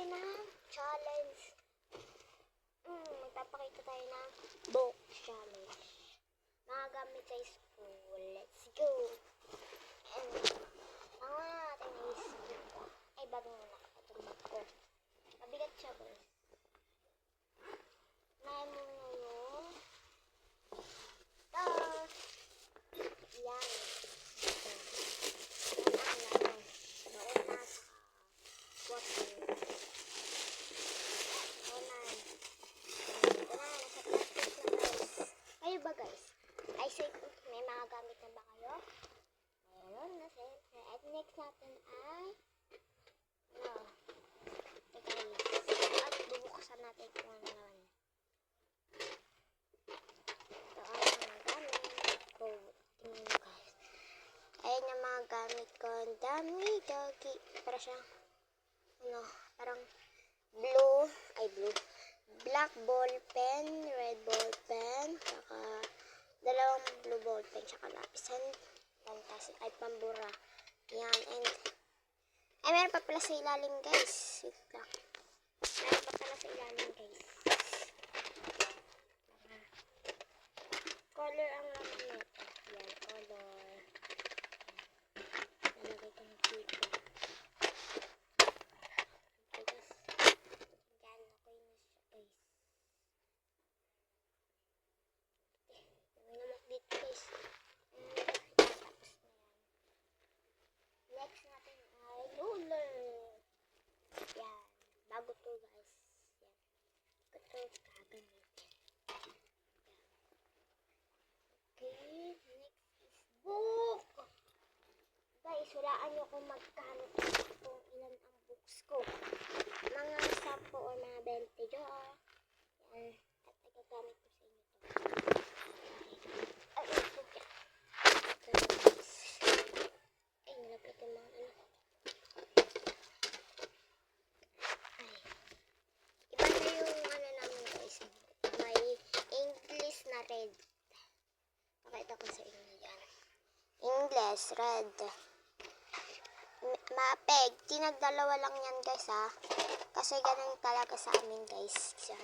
tayo ng challenge. Hmm, magpapakita tayo ng book challenge. Mga gamit sa school. Let's go! And, natin is book. Ay, bago muna. Itong book ko. Mabigat siya, guys. Unahin mo na yung stars. Yan. Ito. Yan ang natin. Noon na sa water. Unan. Ito na, nasa plastic na guys. Kayo ba guys? Ay, so, may mga gamit na ba kayo? Mayroon na siyempre. At next natin ay ano? Ito guys. At bubuksan natin kung ano naman. Ito ang mga gamit ko. Tingnan mo guys. Ayan yung mga gamit ko. Ang dami, doggy. Para siyang, ano, parang blue, ay blue, black ball pen, red ball pen, saka dalawang blue ball pen, saka lapisan. Fantastic. Ay, pambura. Yan, and, ay, meron pa pala sa ilalim, guys. Wait lang. Meron pa pala sa ilalim, guys. Color ang laman nito. Yan, color. Nalagay ko ng dito. Okay, guys. Yan, okay na siya, guys. Eh, may namak dito, guys. Mm, yan, tapos na yan. Next natin ay ruler. Yan. Bago to, guys. Yan. Ito gagamitin. Okay, next is book. Hulaan nyo kung magkano kung ilan ang books ko. Mga 10 o mga 20 jo. Yan. At nagagamit ko sa inyo to. Ay. Ito na, guys. Ay, ko yung mga ano. Ano red. Pakita ko sa inyo yan. English, red. Mapeg, tinagdalawa lang yan guys ha. Kasi ganun talaga sa amin guys. Sir.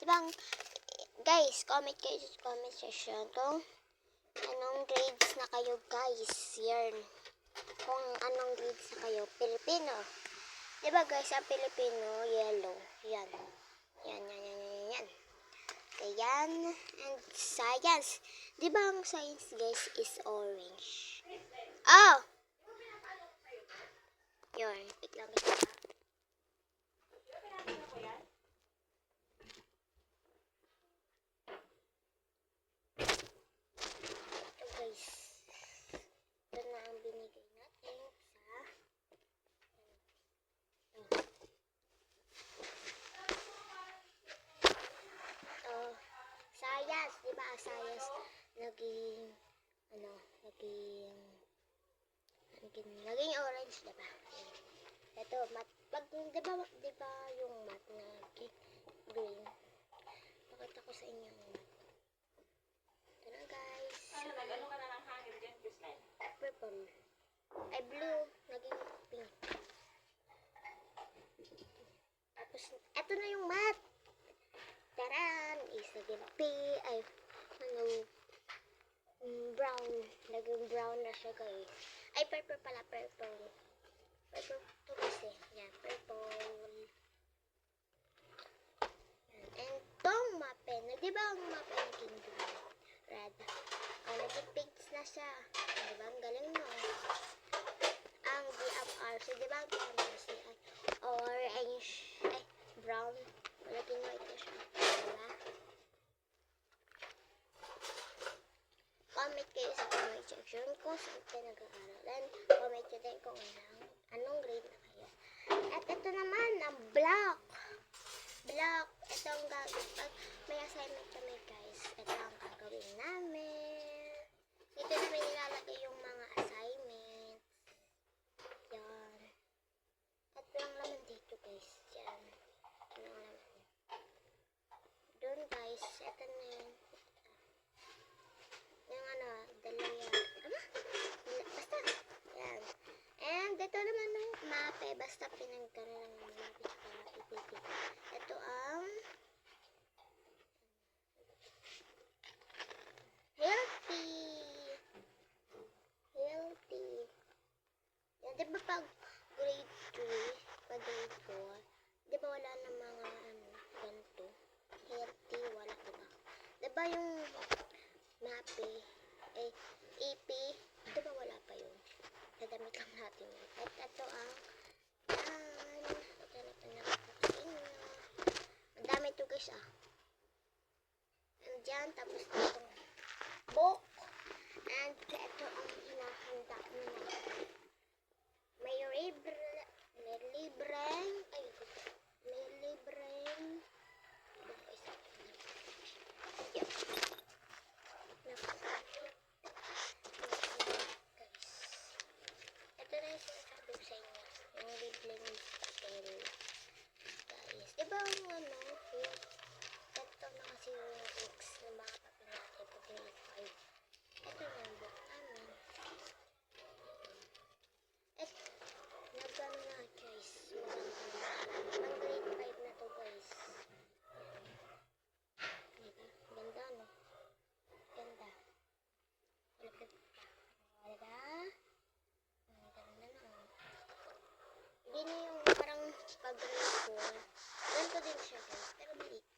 Diba, guys, comment kayo sa comment section kung anong grades na kayo guys. Yan. Kung anong grades na kayo. Pilipino. Diba guys, sa Pilipino, yellow. Yan. Yan, yan, yan, yan, yan. Ayan. And science. Di ba ang science, guys, is orange? Oh! Yun. Wait lang ito. ha. Ito, guys. Ito na ang binigay natin sa... Ito. Oh, science, di ba? Science, naging, ano, naging, naging, naging orange, di ba? Ito, mat, pag, di ba, di ba yung mat naging green? Pakita ko sa inyo yung mat. Ito na, guys. Ano, nag-ano ka na ng hangin dyan, Gusline? Purple. Ay, blue, naging pink. Tapos, eto na yung mat. Taran! Is naging P, ay, ano, brown. Naging brown na siya, guys. Ay, purple pala, purple. Purple to kasi. Yan, purple. And tong mapen, di ba ang mapen naging green? Red. Oh, naging pink na siya. Oh, di ba? Ang galing mo. Ang DFRC, di ba ang DFRC ay orange, ay brown. Naging white na siya. Di ba? Comment kayo sa comment section kung saan kayo nag-aaral. And comment nyo din kung anong, anong grade na kayo. At ito naman, ang block. Block. Ito ang gagawin. Pag may assignment kami guys, ito ang gagawin namin. Dito namin nilalagay yung mga assignments. Yan. At walang laman dito guys. Yan. Walang laman. Doon guys, ito na yun. Yung ano, dalawa. Ano? Basta. Yan. And ito naman yung mape basta pinagkano lang naman natin para ipipit. Ito ang healthy. Healthy. Yan, di ba pag grade 3, pag grade 4, di ba wala na mga ano, ganito? Healthy, wala di ba? Di ba yung MAPE, eh, AP, di ba wala pa yun? Dadamit lang natin yun. At ito ang, dito guys ah. Andiyan, tapos itong book. And ito ang hinahanda mo na. May libre, may libre, ay, may libre. Yep. Ito na yung sinasabi ko sa inyo. Yung libre ni Guys, diba abbiamo vinto 110 secondi.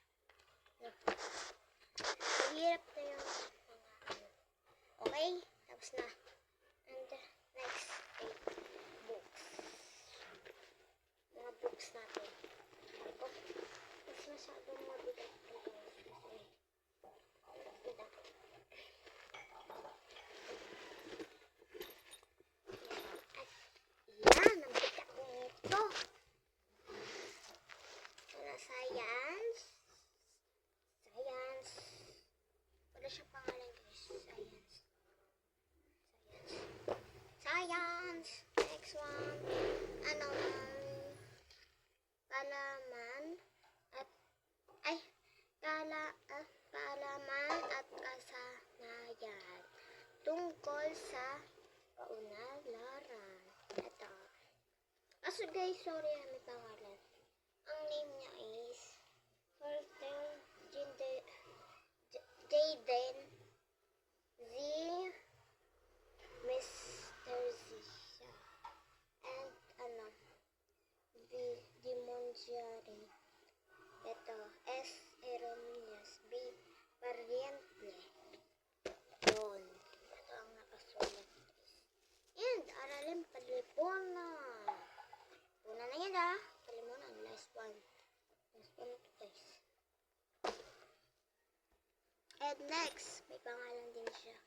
Şey soruyorum. Next, may pangalan din siya.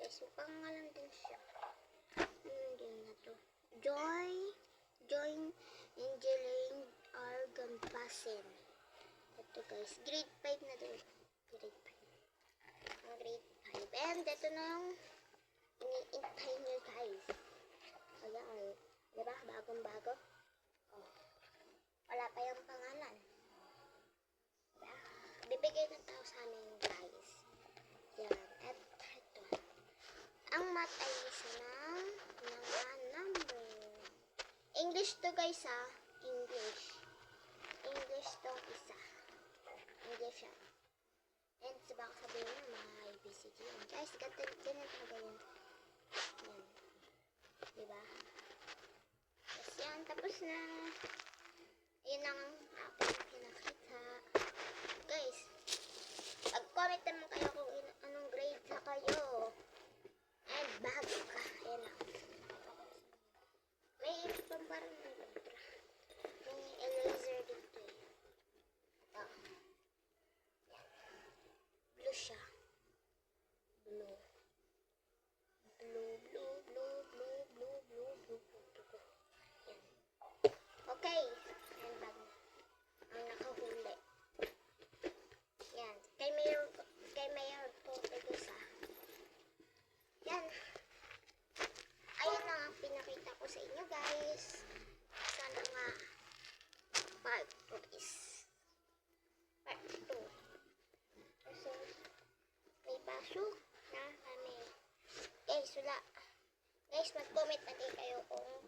Guys, may pangalan din siya. Hindi na to. Joy, Joy Angeline R. Gampasin. Ito guys, grade 5 na to. Grade 5. Ang grade 5. And ito na yung iniintay nyo guys. Ayan. Diba? Bagong bago. Oh. Wala pa yung pangalan. Bibigay na tao sa amin guys. Yan. At ito. Ang math ay isa ng mga number. English to guys ha. English. English to isa. English yan. And sa baka sabihin mo mga ABCD. Guys, ganito ganyan talaga yan. Diba? Tapos yan. Tapos na. Ayun ang aking pinakita. guys, mag-comment na din kayo kung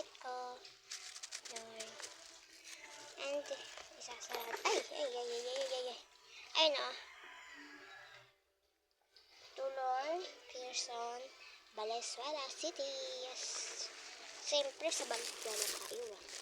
gamit ko. Yun. And, isasarad. Ay, ay, ay, ay, ay, ay, ay. Ayun oh. o. Tulon, Pearson, Valenzuela City. Yes. Siyempre sa Valenzuela tayo ah.